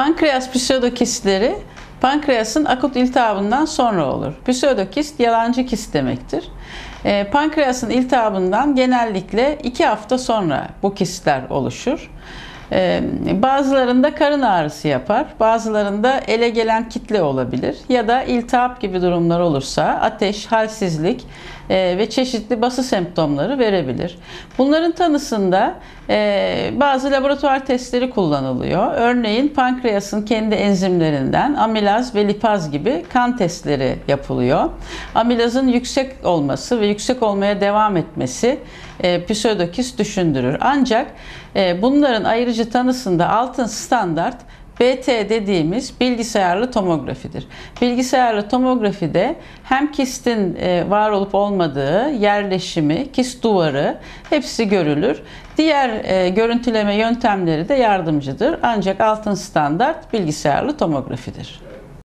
Pankreas pseudokistleri pankreasın akut iltihabından sonra olur. Pseudokist yalancı kist demektir. E, pankreasın iltihabından genellikle 2 hafta sonra bu kistler oluşur. Bazılarında karın ağrısı yapar, bazılarında ele gelen kitle olabilir ya da iltihap gibi durumlar olursa ateş, halsizlik ve çeşitli bası semptomları verebilir. Bunların tanısında bazı laboratuvar testleri kullanılıyor. Örneğin pankreasın kendi enzimlerinden amilaz ve lipaz gibi kan testleri yapılıyor. Amilazın yüksek olması ve yüksek olmaya devam etmesi e, pseudokist düşündürür. Ancak e, bunların ayırıcı tanısında altın standart BT dediğimiz bilgisayarlı tomografidir. Bilgisayarlı tomografide hem kistin e, var olup olmadığı yerleşimi, kist duvarı hepsi görülür. Diğer e, görüntüleme yöntemleri de yardımcıdır. Ancak altın standart bilgisayarlı tomografidir.